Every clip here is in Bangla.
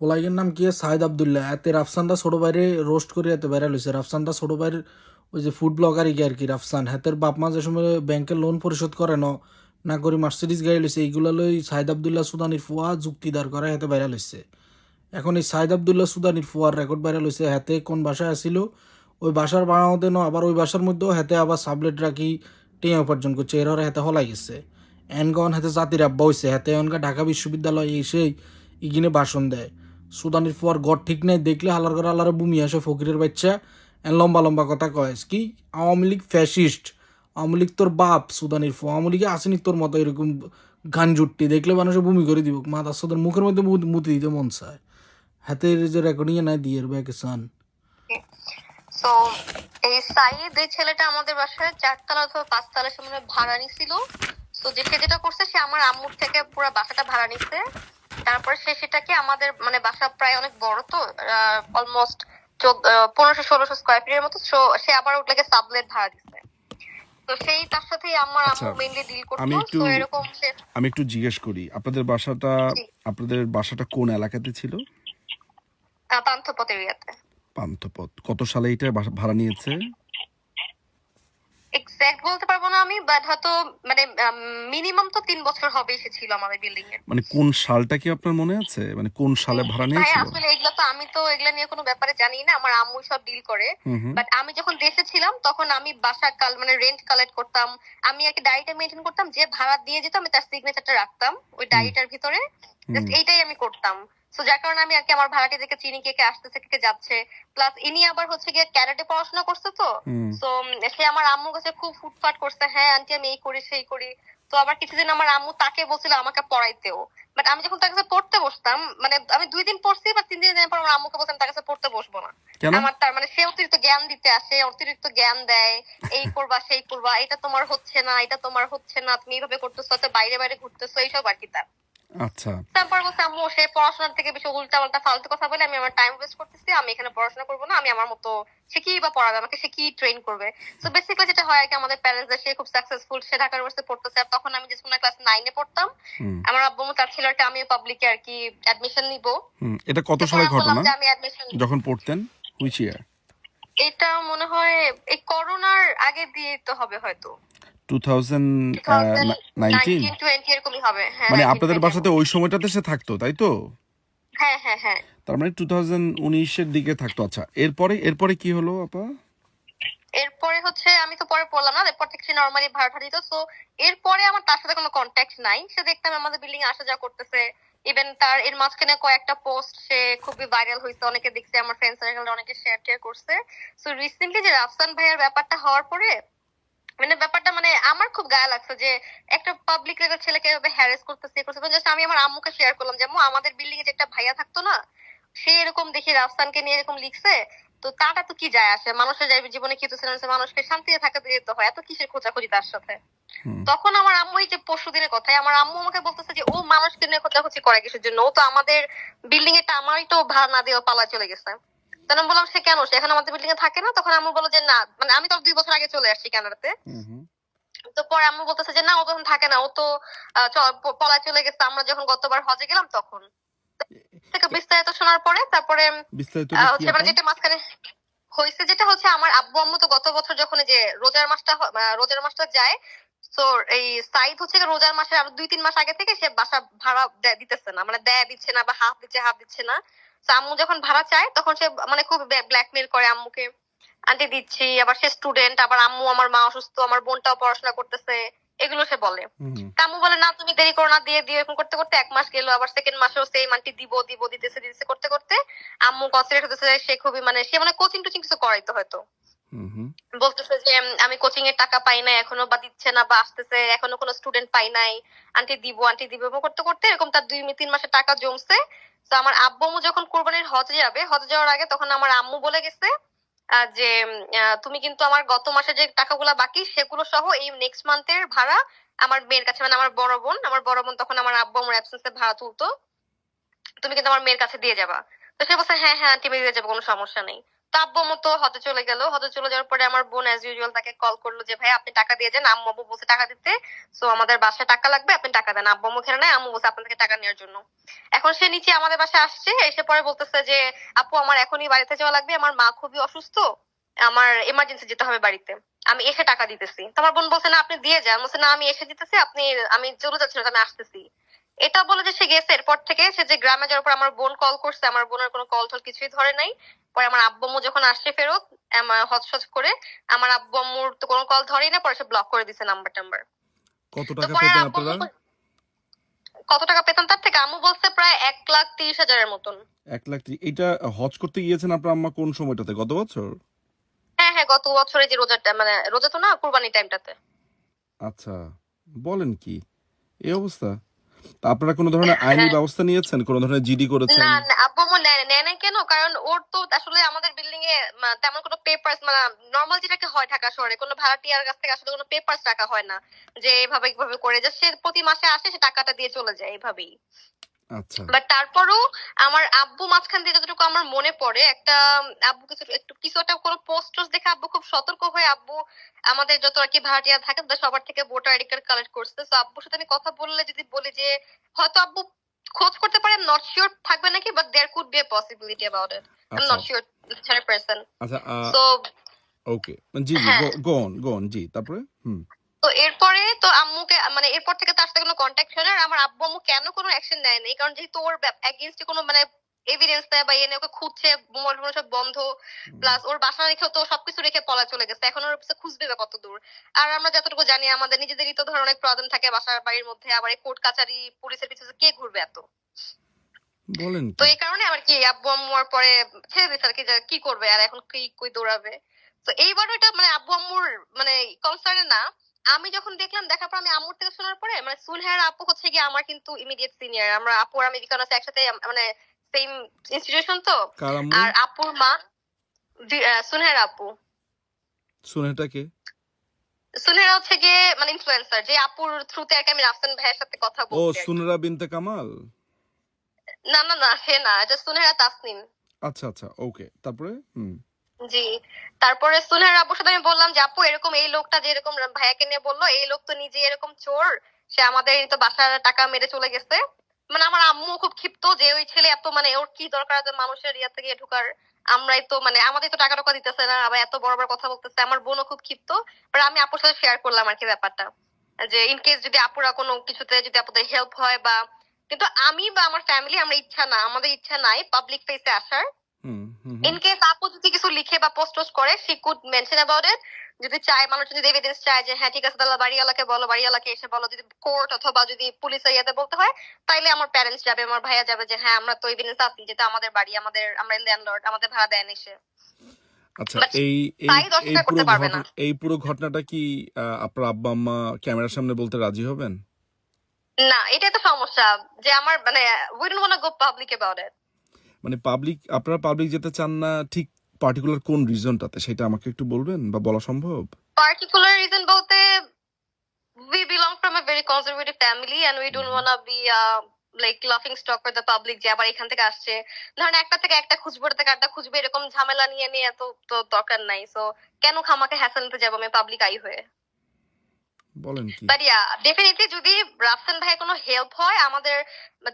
পোলাইয়ের নাম কি? সাইদ আবদুল্লাহ। এতে রাফসানদা ছোট বাইরে রোস্ট করে এতে ভাইরাল হয়েছে রাফসানদা ছোট বাইরের ওই যে ফুড ব্লগারই কি আর কি, রাফসান। হাতের বাপ মা যে সময় ব্যাংকের লোন পরিশোধ করে ন, না করে মার্সিডিস গাড়ি লইছে, এইগুলা লই সাইদ আবদুল্লাহ সুদানির ফুয়া যুক্তিদার করে হাতে ভাইরাল হয়েছে এখন এই সাইদ আবদুল্লাহ সুদানির ফুয়ার রেকর্ড ভাইরাল হয়েছে হাতে কোন বাসায় আসিল ওই বাসার বানানোতে ন, আবার ওই বাসার মধ্যেও হাতে আবার সাবলেট রাখি টিয়া উপার্জন করছে, এর হাতে হলাই গেছে। এনগন হাতে জাতির আব্বা হয়েছে হাতে এনকা ঢাকা বিশ্ববিদ্যালয় এসেই ইগিনে ভাষণ দেয়। সুদানির ফুয়ার গড় ঠিক নেই, দেখলে হালার করে আল্লাহর বুমি আসে ফকিরের বাচ্চা। লম্বা লম্বা কথা কয় কি? আওয়ামী লীগ ফ্যাসিস্ট। আওয়ামী লীগ তোর বাপ, সুদানির ফুয়া। আওয়ামী লীগে আসেনি তোর মতো এরকম গান জুটটি দেখলে মানুষের বমি করে দিব। মাথা সুদার মুখের মধ্যে মুত- দিতে মন চায়। হাতের যে রেকর্ডিং এ নাই দিয়ে ব্যাকে সান। তো এই সাইদ এই ছেলেটা আমাদের বাসায় চারতলা অথবা পাঁচতলা সে হয় ভাড়া নিছিল। তো যে যেটা করছে, সে আমার আম্মুর থেকে পুরো বাসাটা ভাড়া নিছে। তারপর সে সেটাকে আমাদের মানে বাসা প্রায় অনেক বড় তো অলমোস্ট পনেরোশো ষোলোশো স্কোয়ার ফিটের মতো সে আবার ওটাকে সাবলেট ভাড়া দিচ্ছে তো সেই তার সাথেই আমার আম্মু আচ্ছা, মেইনলি ডিল আমি একটু- এরকম আমি একটু জিজ্ঞেস করি আপনাদের বাসাটা আপনাদের বাসাটা কোন এলাকাতে ছিল? পান্থপথ এরিয়াতে। পান্থপথ। কত সালে এটা ভাড়া নিয়েছে? এক্সাক্ট বলতে পারব না আমি বাট হয়তো মানে মিনিমাম তো তিন বছর হবে সে ছিল আমাদের বিল্ডিং এ। মানে কোন সালটা কি আপনার মনে আছে? মানে কোন সালে ভাড়া নিয়েছিল? আসলে এগুলো তো আমি তো এগুলা নিয়ে কোনো ব্যাপারে জানি না আমার আম্মু সব ডিল করে। বাট আমি যখন দেশে ছিলাম তখন আমি বাসা কাল মানে রেন্ট কালেক্ট করতাম। আমি আর কি ডায়েরিটা মেনটেন করতাম যে ভাড়া দিয়ে যেত আমি তার সিগনেচারটা রাখতাম ওই ডায়েরিটার ভিতরে। জাস্ট এইটাই আমি করতাম। সো যার কারণে আমি আর কি আমার ভাড়াটি দেখে চিনি কে কে আসতেছে কে কে যাচ্ছে। প্লাস ইনি আবার হচ্ছে গিয়ে ক্যারেটে পড়াশোনা করছে তো। তো সে আমার আম্মুর কাছে খুব ফুটফাট করছে হ্যাঁ আন্টি আমি এই করি সেই করি। তো আবার কিছুদিন আমার আম্মু তাকে বলছিল আমাকে পড়াইতেও। বাট আমি যখন তার কাছে পড়তে বসতাম মানে আমি দুই দিন পড়ছি বা তিন দিন পর আমার আম্মুকে বলতাম তার কাছে পড়তে বসবো না। আমার তার মানে সে অতিরিক্ত জ্ঞান দিতে আসে অতিরিক্ত জ্ঞান দেয় এই করবা সেই করবা এটা তোমার হচ্ছে না এটা তোমার হচ্ছে না তুমি এইভাবে করতেছো বাইরে বাইরে ঘুরতেছো এইসব আর কি তার। আচ্ছা। তারপর বলছে আম্মু সে পড়াশোনার থেকে বেশি উল্টা পাল্টা ফালতু কথা বলে আমি আমার টাইম ওয়েস্ট করতেছি আমি এখানে পড়াশোনা করব না আমি আমার মতো সে কি বা পড়াবে? আমাকে সে কি ট্রেন করবে? তো বেসিক্যালি যেটা হয় আর কি আমাদের প্যারেন্টস সে খুব সাকসেসফুল সে ঢাকা ইউনিভার্সিটি পড়তেছে আর তখন আমি যে সময় ক্লাস নাইনে পড়তাম আমার আব্বু আর কি আমিও পাবলিকে আর কি অ্যাডমিশন নিব। এটা কত সালের ঘটনা? আমি যখন পড়তেন হুইচ ইয়ার এটা মনে হয় এই করোনার আগে দিয়ে তো হবে হয়তো। টু থাউজেন্ড নাইনটিন 19 20 এরকমই হবে। হ্যাঁ মানে আপনাদের বাসাতে ওই সময়টাতে সে থাকতো তাই তো? হ্যাঁ হ্যাঁ হ্যাঁ। তার মানে টু থাউজেন্ড উনিশের দিকে থাকতো। আচ্ছা এরপরে এরপরে কি হলো আপা? এরপরে হচ্ছে আমি তো পরে পড়লাম না এরপর থেকে নর্মালি ভাড়া দিত। সো এরপরে আমার তার সাথে কোনো কন্ট্যাক্ট নাই। সে দেখতাম আমাদের বিল্ডিং আসা যাওয়া করতেছে। ইভেন তার এর মাঝখানে কয়েকটা পোস্ট সে খুবই ভাইরাল হয়েছে অনেকে দেখছে আমার ফ্রেন্ড সার্কেল অনেকে শেয়ার টেয়ার করছে। সো রিসেন্টলি যে রাফসান ভাইয়ের ব্যাপারটা হওয়ার পরে মানে আমার খুব গায়ে লাগছে যে একটা পাবলিক লেভেল ছেলেকে এভাবে হ্যারেস করতেছে করতেছে। জাস্ট আমি আমার আম্মুকে শেয়ার করলাম যে আমাদের বিল্ডিং এ যে একটা ভাইয়া থাকতো না সে এরকম দেখি রাফসানকে নিয়ে এরকম লিখছে তো তাটা তো কি যায় আসে? মানুষের যাই জীবনে কি হচ্ছে মানুষকে শান্তিতে থাকতে দিতে হয় এত কিসের খোঁজাখুঁজি তার সাথে? তখন আমার আম্মু এই যে পরশু দিনের কথাই আমার আম্মু আমাকে বলতেছে যে ও মানুষকে নিয়ে খোঁজাখুঁজি করে কিসের জন্য? ও তো আমাদের বিল্ডিং এটা আমারই তো ভাড়া না দিয়ে পালা চলে গেছে। তখন বললাম সে কেন? সে এখন আমাদের বিল্ডিং এ থাকে না? তখন আম্মু বলো যে না মানে আমি তো দুই বছর আগে চলে আসছি কানাডাতে। তো পরে আম্মু বলতেছে যে না ও তখন থাকে না। ও তো পলায় চলে গেছে। আমরা যখন গতবার হজে গেলাম তখন। থেকে বিস্তারিত শোনার পরে তারপরে হচ্ছে মানে যেটা মাঝখানে হয়েছে যেটা হচ্ছে আমার আব্বু আম্মু তো গত বছর যখন যে রোজার মাসটা রোজার মাসটা যায় তো এই সাইদ হচ্ছে রোজার মাসের আরও দুই তিন মাস আগে থেকে সে বাসা ভাড়া দিতেছে না। মানে দেয় দিচ্ছে না বা হাফ দিচ্ছে হাফ দিচ্ছে না। তো আম্মু যখন ভাড়া চায় তখন সে মানে খুব ব্ল্যাকমেল করে আম্মুকে। আন্টি দিচ্ছি আবার সে স্টুডেন্ট আবার আম্মু আমার মা অসুস্থ আমার বোনটাও পড়াশোনা করতেছে এগুলো সে বলে। আম্মু বলে না তুমি দেরি করো না দিয়ে দিয়ে এরকম করতে করতে এক মাস গেল আবার সেকেন্ড মাসেও সেম আন্টি দিব দিব দিতেছে দিতেছে করতে করতে আম্মু কনসেন্ট্রেট হতেছে সে খুবই মানে সে মানে কোচিং টোচিং কিছু করাইতো হয়তো। বলতেছে যে আমি কোচিং এর টাকা পাই নাই এখনও বা দিচ্ছে না বা আসতেছে এখনও কোনো স্টুডেন্ট পাই নাই। আন্টি দিব আন্টি দিব। করতে করতে এরকম তার দুই তিন মাসে টাকা জমছে। তো আমার আব্বু যখন কোরবানির হজে যাবে হজে যাওয়ার আগে তখন আমার আম্মু বলে গেছে যে তুমি কিন্তু আমার গত মাসে যে টাকাগুলো বাকি সেগুলো সহ এই নেক্সট মান্থের ভাড়া আমার মেয়ের কাছে মানে আমার বড় বোন, আমার বড় বোন তখন আমার আব্বু আমার অ্যাবসেন্সে ভাড়া তুলতো। তুমি কিন্তু আমার মেয়ের কাছে দিয়ে যাবা। তো সে বলছে হ্যাঁ হ্যাঁ আন্টি দিয়ে যাব, কোনো সমস্যা নেই। হতে চলে গেল। হতে চলে যাওয়ার পরে আমার বোন অ্যাজ ইউজুয়াল তাকে কল করল যে, ভাই, আপনি টাকা দিয়ে যান, আম্মু টাকা দিতে। সো আমাদের বাসায় টাকা লাগবে, আপনি টাকা দেন। আব্বু নাই আম্মু থেকে টাকা নেওয়ার জন্য। এখন সে নিচে আমাদের বাসায় আসছে, এসে পরে বলতেছে যে, আপু, আমার এখনই বাড়িতে যাওয়া লাগবে, আমার মা খুবই অসুস্থ, আমার এমার্জেন্সি যেতে হবে বাড়িতে। আমি এসে টাকা দিতেছি। তো আমার বোন বলছে, না, আপনি দিয়ে যান। বলছে, না, আমি এসে দিতেছি, আপনি, আমি চলে যাচ্ছি না, আমি আসতেছি। এটা বলে যে সে গেছে এরপর থেকে সে যে গ্রামে যাওয়ার পর আমার বোন কল করছে আমার বোনের কোনো কল টল কিছুই ধরে নাই। পরে আমার আব্বু আম্মু যখন আসছে ফেরত হচহচ করে আমার আব্বু আম্মুর তো কোনো কল ধরেই না পরে সে ব্লক করে দিছে নাম্বার টাম্বার। কত টাকা পেতেন আপনারা? কত টাকা পেতাম তার থেকে? আম্মু বলছে প্রায় এক লাখ তিরিশ হাজারের মতন। এক লাখ এইটা হজ করতে গিয়েছেন আপনার আম্মা কোন সময়টাতে? গত বছর? হ্যাঁ হ্যাঁ গত বছরে যে রোজার মানে রোজা তো না কুরবানি টাইমটাতে আচ্ছা বলেন কি? এই অবস্থা। তা আপনারা কোনো ধরনের আইনি হ্যাঁ। ব্যবস্থা নিয়েছেন? কোনো ধরনের জিডি করেছেন? না না, আব্বু নেয় নেয় না কেন? কারণ ওর তো আসলে আমাদের বিল্ডিং এ তেমন কোনো পেপারস মানে নরমাল যেটাকে হয় ঢাকা শহরে কোনো ভাড়াটিয়ার কাছ থেকে আসলে কোনো পেপারস রাখা হয় না যে এভাবে এইভাবে করে যে সে প্রতি মাসে আসে সে টাকাটা দিয়ে চলে যায় এইভাবেই আচ্ছা বাট তারপরও আমার আব্বু মাঝখান দিয়ে যতটুকু আমার মনে পড়ে একটা আব্বু কিছু একটু কিছু একটা কোনো পোস্ট দেখে আব্বু খুব সতর্ক হয়ে আব্বু আমাদের যত আর কি ভাড়াটিয়া থাকে তাদের সবার থেকে ভোটার আইডি কার্ড কালেক্ট করছে। তো আব্বুর সাথে আমি কথা বললে যদি বলি যে হয়তো আব্বু খোঁজ করতে পারে নট শিওর থাকবে নাকি but there could be a possibility about it I আচ্ছা। নট শিওর হান্ড্রেড পার্সেন্ট আচ্ছা তো ওকে জি জি হ্যাঁ। গোন গোন জি তারপরে? হুম। তো এরপরে তো আম্মুকে মানে এরপর থেকে তার সাথে কোনো কন্ট্যাক্ট হয় না আর আমার আব্বু আম্মু কেন কোনো অ্যাকশন নেয় নাই? কারণ যেহেতু ওর এগেনস্টে কোনো মানে এভিডেন্স দেয় বা এনে ওকে খুঁজছে মোবাইল ফোন সব বন্ধ। প্লাস ওর বাসা রেখেও তো সবকিছু রেখে পলা চলে গেছে। এখন ওর পিছনে খুঁজবে বা কত দূর। আর আমরা যতটুকু জানি আমাদের নিজেদেরই তো ধর অনেক প্রবলেম থাকে বাসার বাড়ির মধ্যে। আবার এই কোর্ট কাচারি পুলিশের পিছনে কে ঘুরবে এত? বলেন তো এই কারণে আবার কি আব্বু আম্মু আর পরে ছেড়ে দিচ্ছে আর কি কি করবে? আর এখন কি কই দৌড়াবে? তো এইবার ওইটা মানে আব্বু আম্মুর মানে কনসার্নে না। আমি যখন দেখলাম দেখার পর আমি আম্মুর থেকে শোনার পরে মানে সুনহার আপু হচ্ছে কি আমার কিন্তু ইমিডিয়েট সিনিয়র আমরা আপু আর আমি বিকানোসে একসাথে মানে সেম ইনস্টিটিউশন তো। আর আপুর মা সুনহার আপু। সুনেটাকে সুনহারা হচ্ছে গিয়ে মানে ইনফ্লুয়েন্সার যে আপুর থ্রুতে আর কি আমি রাফসান ভাইয়ের সাথে কথা বলছি কি। সুনরা বিনতে কামাল? না না না সে না এটা সুনহারা তাসনিম। আচ্ছা আচ্ছা ওকে। তারপরে? হুম। জি। তারপরে সুনহার আপুর সাথে আমি বললাম যে, আপু, এরকম এই লোকটা যে এরকম ভাইয়াকে নিয়ে বলল, এই লোক তো নিজে এরকম চোর, সে আমাদের তো বাসার টাকা মেরে চলে গেছে। মানে আমার আম্মু খুব ক্ষিপ্ত যে, ওই ছেলে এত মানে ওর কি দরকার আছে মানুষের ইয়া থেকে ঢুকার? আমরাই তো মানে আমাদের তো টাকা টাকা দিতেছে না, আবার এত বড় বড় কথা বলতেছে। আমার বোনও খুব ক্ষিপ্ত বাট আমি আপুর সাথে শেয়ার করলাম আর কি ব্যাপারটা। যে ইন কেস যদি আপুরা কোনো কিছুতে যদি আপুদের হেল্প হয় বা কিন্তু আমি বা আমার ফ্যামিলি আমরা ইচ্ছা না, আমাদের ইচ্ছা নাই পাবলিক ফেসে আসার। ইন কেস আপু যদি কিছু লিখে বা পোস্ট টোস্ট করে she could mention about it যদি চায় মানুষ যদি এভিডেন্স চায় যে হ্যাঁ ঠিক আছে তাহলে বাড়িওয়ালাকে বলো বাড়িওয়ালাকে এসে বলো। যদি কোর্ট অথবা যদি পুলিশের ইয়েতে বলতে হয় তাইলে আমার প্যারেন্টস যাবে আমার ভাইয়া যাবে যে হ্যাঁ আমরা তো এভিডেন্স আছি যেটা আমাদের বাড়ি আমাদের আমরা ল্যান্ডলর্ড আমাদের ভাড়া দেন এসে। আচ্ছা এই এই পুরো। এই পুরো ঘটনাটা কি আপনার আব্বা আম্মা ক্যামেরার সামনে বলতে রাজি হবেন? না এটাই তো সমস্যা যে আমার মানে we don't want go public about it মানে পাবলিক আপনারা পাবলিক যেতে চান না ঠিক পার্টিকুলার কোন রিজনটাতে সেটা আমাকে একটু বলবেন বা বলা সম্ভব? Particular reason বলতে we belong from a very conservative family and we don't wanna be uh, like laughing stock for the public যে আবার এখান থেকে আসছে। ধরেন একটা থেকে একটা খুঁজবো ওটা থেকে একটা খুঁজবে এরকম ঝামেলা নিয়ে নিয়ে এত তো দরকার নাই। সো কেন খামাকে হ্যাসেল নিতে যাব আমি পাবলিক আই হয়ে? বলেন কি? বাট ইয়া ডেফিনেটলি যদি রাফসান ভাই কোনো হেল্প হয়, আমাদের,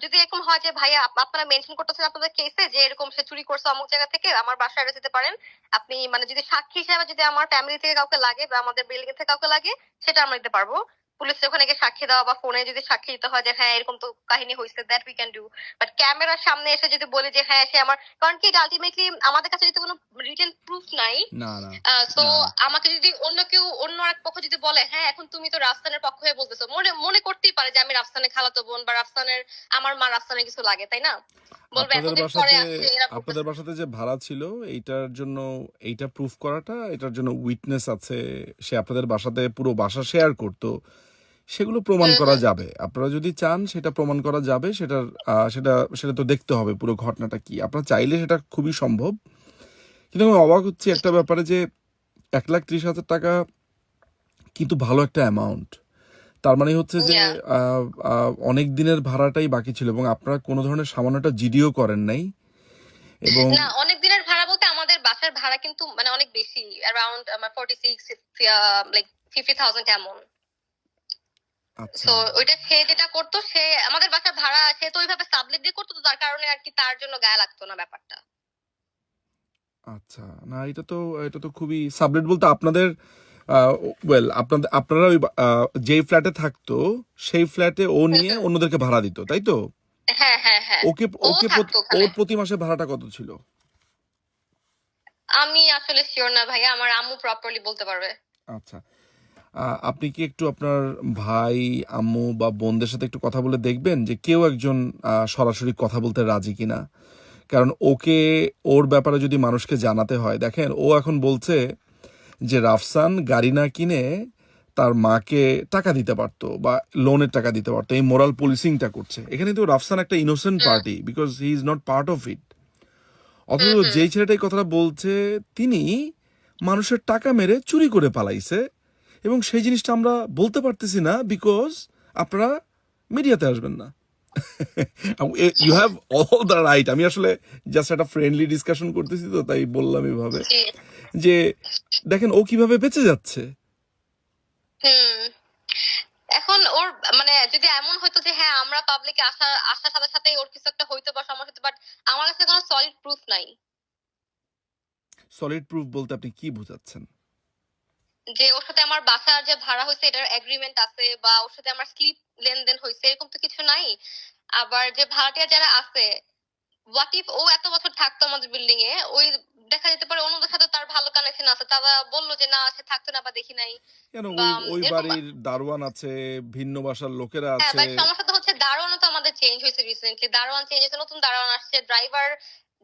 যদি এরকম হয় যে আপ- আপনারা মেনশন করতেছেন আপনাদের কেসে যে এরকম সে চুরি করছে অমুক জায়গা থেকে, আমার বাসায় এটা যেতে পারেন। আপনি মানে যদি সাক্ষী হিসেবে যদি আমার ফ্যামিলি থেকে কাউকে লাগে বা আমাদের বিল্ডিং থেকে কাউকে লাগে, সেটা আমরা দিতে পারব। পুলিশের ওখানে গিয়ে সাক্ষী দেওয়া বা ফোনে যদি সাক্ষী দিতে হয় যে হ্যাঁ এরকম তো কাহিনী হয়েছে that we can do but ক্যামেরার সামনে এসে যদি বলি যে হ্যাঁ সে আমার কারণ কি আলটিমেটলি আমাদের কাছে যদি কোনো রিটেন প্রুফ নাই। তো আমাকে যদি অন্য কেউ অন্য এক পক্ষ যদি বলে হ্যাঁ এখন তুমি তো রাফসানের পক্ষ হয়ে বলতেছো। মনে মনে করতেই পারে যে আমি রাফসানের খালাতো বোন বা রাফসানের আমার মা রাফসানের কিছু লাগে তাই না? বলবে এতদিন পরে আপনাদের বাসাতে যে ভাড়া ছিল এইটার জন্য এইটা প্রুফ করাটা এটার জন্য উইটনেস আছে সে আপনাদের বাসাতে পুরো বাসা শেয়ার করতো। সেগুলো প্রমাণ করা যাবে। আপনারা যদি চান সেটা প্রমাণ করা যাবে। সেটার সেটা সেটা তো দেখতে হবে পুরো ঘটনাটা কি। আপনারা চাইলে সেটা খুবই সম্ভব। কিন্তু আমি অবাক হচ্ছি একটা ব্যাপারে যে এক লাখ ত্রিশ হাজার টাকা কিন্তু ভালো একটা অ্যামাউন্ট তার মানে হচ্ছে যে অনেক দিনের ভাড়াটাই বাকি ছিল এবং আপনারা কোনো ধরনের সামান্যটা জিডিও করেন নাই। এবং না অনেক দিনের ভাড়া বলতে আমাদের বাসা বাসার ভাড়া কিন্তু মানে অনেক বেশি। আমার forty six like fifty thousand এমন। তো ওইটা সে যেটা করতো সে আমাদের বাসার ভাড়া সে তো ওইভাবে সাবলেট দিয়ে করতো তো তার কারণে আর কি তার জন্য গায়ে লাগতো না ব্যাপারটা। আচ্ছা না এটা তো এটা তো খুবই সাবলেট বলতে আপনাদের ওয়েল আপনাদের আপনারা ওই যেই ফ্ল্যাটে থাকতো সেই ফ্ল্যাটে ও নিয়ে অন্যদেরকে ভাড়া দিত তাই তো? হ্যাঁ হ্যাঁ হ্যাঁ। ওকে ওকে ওর প্রতি মাসে ভাড়াটা কত ছিল? আমি আসলে শিওর না ভাইয়া আমার আম্মু প্রপারলি বলতে পারবে। আচ্ছা আপনি কি একটু আপনার ভাই আম্মু বা বোনদের সাথে একটু কথা বলে দেখবেন যে কেউ একজন সরাসরি কথা বলতে রাজি কিনা? কারণ ওকে ওর ব্যাপারে যদি মানুষকে জানাতে হয় দেখেন ও এখন বলছে যে রাফসান গাড়ি না কিনে তার মাকে টাকা দিতে পারতো বা লোনের টাকা দিতে পারতো এই মোরাল পুলিশিংটা করছে। এখানে তো রাফসান একটা innocent party because he is not part of it অথচ যেই ছেলেটা এই কথাটা বলছে তিনি মানুষের টাকা মেরে চুরি করে পালাইছে এবং সেই জিনিসটা আমরা বলতে পারতেছি না বিকজ আপনারা মিডিয়াতে আসবেন না। You have all the right আমি আসলে জাস্ট একটা ফ্রেন্ডলি ডিসকাশন করতেছি তো তাই বললাম এভাবে। যে দেখেন ও কীভাবে বেঁচে যাচ্ছে? এখন ওর মানে যদি এমন হতো যে হ্যাঁ আমরা পাবলিকে আসা আসার সাথে সাথে ওর কিছু একটা হইতো বা সমস্যা হতো বাট আমার কাছে কোনো সলিড প্রুফ নাই। সলিড প্রুফ বলতে আপনি কি বোঝাচ্ছেন? যে ওর সাথে আমার বাসার যে ভাড়া হয়েছে এটার এগ্রিমেন্ট আছে বা ওর সাথে আমার স্লিপ লেনদেন হয়েছে এরকম তো কিছু নাই। আবার যে ভাড়াটিয়া যারা আছে হোয়াট ইফ ও এত বছর থাকতো আমাদের বিল্ডিং এ? ওই দেখা যেতে পারে অন্যদের সাথে তার ভালো কানেকশন আছে। তারা বলল যে না সে থাকতো না বা দেখি নাই। কেন ওই বাড়ির দারোয়ান আছে ভিন্ন বাসার লোকেরা হ্যাঁ আছে। বাট সমস্যা তো হচ্ছে দারোয়ানও তো আমাদের চেঞ্জ হয়েছে রিসেন্টলি দারোয়ান চেঞ্জ হয়েছে নতুন দারোয়ান আসছে ড্রাইভার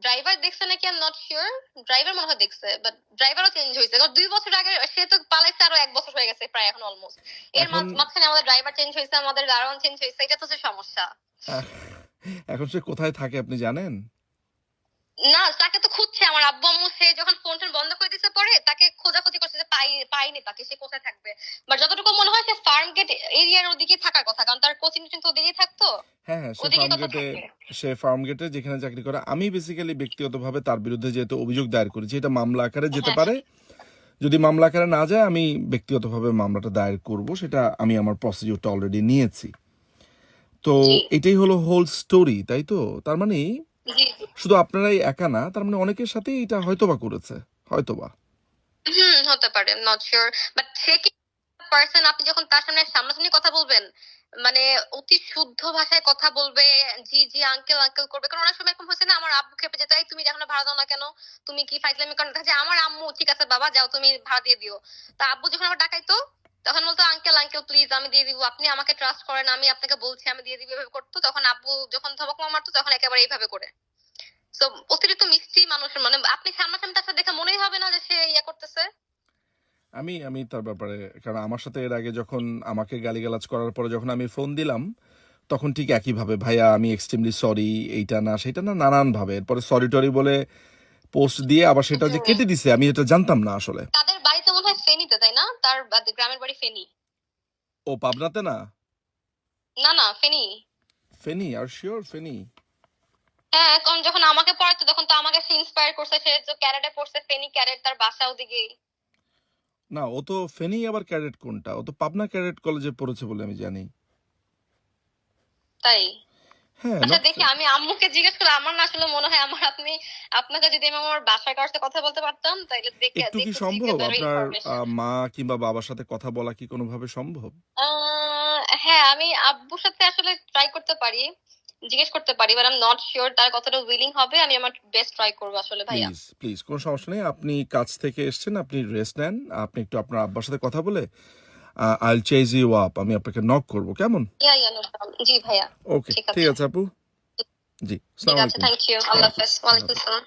ড্রাইভার দেখছে নাকি I am not sure driver মনে হয় দেখছে বাট ড্রাইভারও চেঞ্জ হয়েছে। কারণ দুই বছর আগে সে তো পালাইছে আরও এক বছর হয়ে গেছে প্রায় এখন অলমোস্ট এর মাঝখানে আমাদের ড্রাইভার চেঞ্জ হয়েছে আমাদের দারোয়ান চেঞ্জ হয়েছে এটা তো সমস্যা। এখন সে কোথায় থাকে আপনি জানেন? না তাকে তো খুঁজছে আমার আব্বু আম্মু সে যখন ফোন টোন বন্ধ করে দিতে পরে তাকে খোঁজাখুঁজি করছে যে পাই পাইনি তাকে সে কোথায় থাকবে? বাট যতটুকু মনে হয় সে ফার্ম গেট এরিয়ার ওদিকে থাকার কথা কারণ তার কোচিং টোচিং তো ওদিকেই থাকতো। হ্যাঁ হ্যাঁ সে ওদিকে ফার্ম গেটে। সে ফার্ম গেটে যেখানে চাকরি করে আমি বেসিক্যালি ব্যক্তিগতভাবে তার বিরুদ্ধে যেহেতু অভিযোগ দায়ের করেছি এটা মামলা আকারে যেতে হ্যাঁ। পারে। যদি মামলা আকারে না যায় আমি ব্যক্তিগতভাবে মামলাটা দায়ের করব সেটা আমি আমার প্রসিডিউরটা অলরেডি নিয়েছি। তো এটাই হলো হোল স্টোরি তাই তো? তার মানে শুধু আপনারাই একা না তার মানে অনেকের সাথেই এটা হয়তোবা করেছে হয়তোবা। হুম হতে পারে নট শিওর বাট সে কি পার্সন আপনি যখন তার সামনে সামনাসামনি কথা বলবেন মানে অতি শুদ্ধ ভাষায় কথা বলবে, জি জি আঙ্কেল আঙ্কেল করবে। কারণ অনেক সময় এরকম হচ্ছে না, আমার আব্বু খেপে যেতে তুমি এখনও ভাড়া দাও না কেন? তুমি কি ফাইজলামি কারণ দেখা আমার আম্মু, ঠিক আছে, বাবা, যাও, তুমি ভাড়া দিয়ে দিও। তা আব্বু যখন আমার ডাকাইতো, তখন বলতো আঙ্কেল আঙ্কেল প্লিজ আমি দিয়ে দিব, আপনি আমাকে ট্রাস্ট করেন, আমি আপনাকে বলছি, আমি দিয়ে দিব। এভাবে করতো, তখন আব্বু যখন ধমক মারতো, তখন একেবারে এইভাবে করে। তো অতিরিক্ত মিষ্টি মানুষের মানে আপনি সামনাসামনি তার সাথে দেখে, মনেই হবে না যে সে ইয়ে করতেছে। আমি আমি তার ব্যাপারে কারণ আমার সাথে এর আগে যখন আমাকে গালিগালাজ করার পরে যখন আমি ফোন দিলাম তখন ঠিক একইভাবে ভাইয়া আমি এক্সট্রিমলি সরি এইটা না সেটা না নানান ভাবে এরপরে সরি টরি বলে পোস্ট দিয়ে আবার সেটা যে কেটে দিছে আমি এটা জানতাম না আসলে। তাদের বাড়িতে মনে হয় ফেনীতে তাই না? তার গ্রামের বাড়ি ফেনী। ও পাবনাতে না? না না ফেনী। ফেনি আর শিওর ফেনি। হ্যাঁ কারণ যখন আমাকে পড়াতো তখন তো আমাকে ইন্সপায়ার করছে সে তো ক্যারেটে পড়ছে ফেনী ক্যারেট তার বাসা ওদিকে না ও তো ফেনি আবার ক্যাডেট কোনটা? ও তো পাবনা ক্যাডেট কলেজে পড়েছে বলে আমি জানি। তাই? হ্যাঁ আচ্ছা দেখি আমি আম্মুকে জিজ্ঞেস করে আমার না আসলে মনে হয় আমার আপনি আপনাকে যদি আমি আমার বাসায় কারোর সাথে কথা বলতে পারতাম তাহলে দেখে একটু কি সম্ভব? আপনার মা কিংবা বাবার সাথে কথা বলা কি কোনোভাবে সম্ভব? আহ, হ্যাঁ আমি আব্বুর সাথে আসলে ট্রাই করতে পারি। জিজ্ঞেস করতে পারি but I am not sure তার কতটা উইলিং হবে আমি আমার বেস্ট ট্রাই করব আসলে ভাইয়া। প্লিজ প্লিজ কোনো সমস্যা নেই। আপনি কাজ থেকে এসেছেন আপনি রেস্ট নেন আপনি একটু আপনার আব্বার সাথে কথা বলে আইল চেজ ইউ আপ আমি আপনাকে নক করব কেমন? ইয়া ইয়া নো জি ভাইয়া ওকে ঠিক আছে। আপু। জি ঠিক আছে থ্যাংক ইউ আল্লাহ হাফেজ ওয়া আলাইকুম আসসালাম।